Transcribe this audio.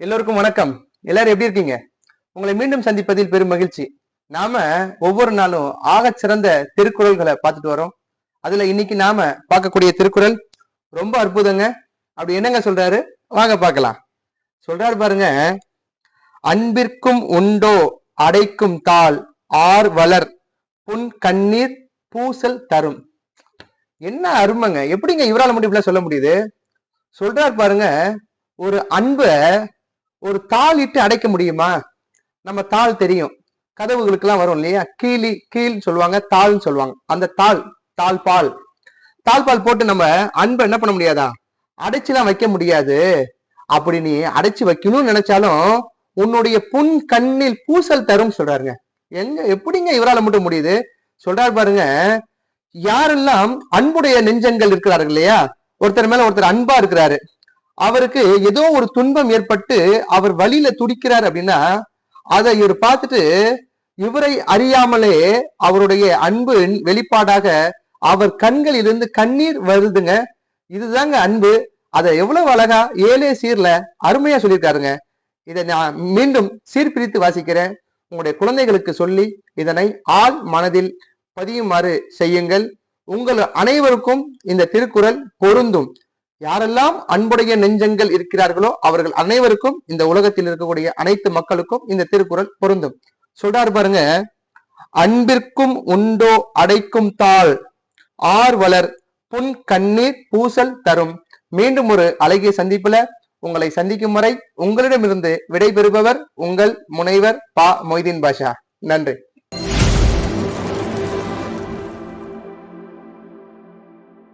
எல்லோருக்கும் வணக்கம். எல்லாரும் எப்படி இருக்கீங்க? உங்களை மீண்டும் சந்திப்பதில் பெரும் மகிழ்ச்சி. நாம ஒவ்வொரு நாளும் ஆகச் சிறந்த திருக்குறள்களை பார்த்துட்டு வரோம். அதுல இன்னைக்கு நாம பார்க்கக்கூடிய திருக்குறள் ரொம்ப அற்புதங்க. அப்படி என்னங்க சொல்றாரு? வாங்க பார்க்கலாம். சொல்றாரு பாருங்க. அன்பிற்கும் உண்டோ அடைக்கும் தாள் ஆர் வளர் புன் கண்ணீர் பூசல் தரும். என்ன அருமைங்க. எப்படிங்க இவரால் மட்டும் இப்படிலாம் சொல்ல முடியுது? சொல்றாரு பாருங்க. ஒரு அன்பை ஒரு தாள் இட்டு அடைக்க முடியுமா? நம்ம தாள் தெரியும். கதவுகளுக்கெல்லாம் வரும் இல்லையா? கீழி கீழ்னு சொல்லுவாங்க தாள்னு சொல்லுவாங்க. அந்த தாள் தாள் பால் தாள் பால் போட்டு நம்ம அன்பை என்ன பண்ண முடியாதா? அடைச்சுலாம் வைக்க முடியாது. அப்படி நீ அடைச்சு வைக்கணும்னு நினைச்சாலும் உன்னுடைய புன் கண்ணில் பூசல் தரும் சொல்றாருங்க. எங்க எப்படிங்க இவரால் மட்டும் முடியுது? சொல்றாரு பாருங்க யாரெல்லாம் அன்புடைய நெஞ்சங்கள் இருக்கிறார்கள் இல்லையா? ஒருத்தர் மேல ஒருத்தர் அன்பா இருக்கிறாரு. அவருக்கு ஏதோ ஒரு துன்பம் ஏற்பட்டு அவர் வழியில துடிக்கிறார் அப்படின்னா அதை இவர் பார்த்துட்டு இவரை அறியாமலே அவருடைய அன்பின் வெளிப்பாடாக அவர் கண்களிலிருந்து கண்ணீர் வருதுங்க. இதுதாங்க அன்பு. அதை எவ்வளவு அழகா ஏழே சீர்ல அருமையா சொல்லியிருக்காருங்க. இதை நான் மீண்டும் சீர்பிரித்து வாசிக்கிறேன். உங்களுடைய குழந்தைகளுக்கு சொல்லி இதனை ஆள் மனதில் பதியுமாறு செய்யுங்கள். உங்கள் அனைவருக்கும் இந்த திருக்குறள் பொருந்தும். யாரெல்லாம் அன்புடைய நெஞ்சங்கள் இருக்கிறார்களோ அவர்கள் அனைவருக்கும் இந்த உலகத்தில் இருக்கக்கூடிய அனைத்து மக்களுக்கும் இந்த திருக்குறள் பொருந்தும். சொல்றாரு பாருங்க அன்பிற்கும் உண்டோ அடைக்கும் தாள் ஆர் வளர் புன் கண்ணீர் பூசல் தரும். மீண்டும் ஒரு அழகிய சந்திப்புல உங்களை சந்திக்கும் வரை உங்களிடமிருந்து விடைபெறுபவர் உங்கள் முனைவர் பா மொய்தீன் பாஷா. நன்றி.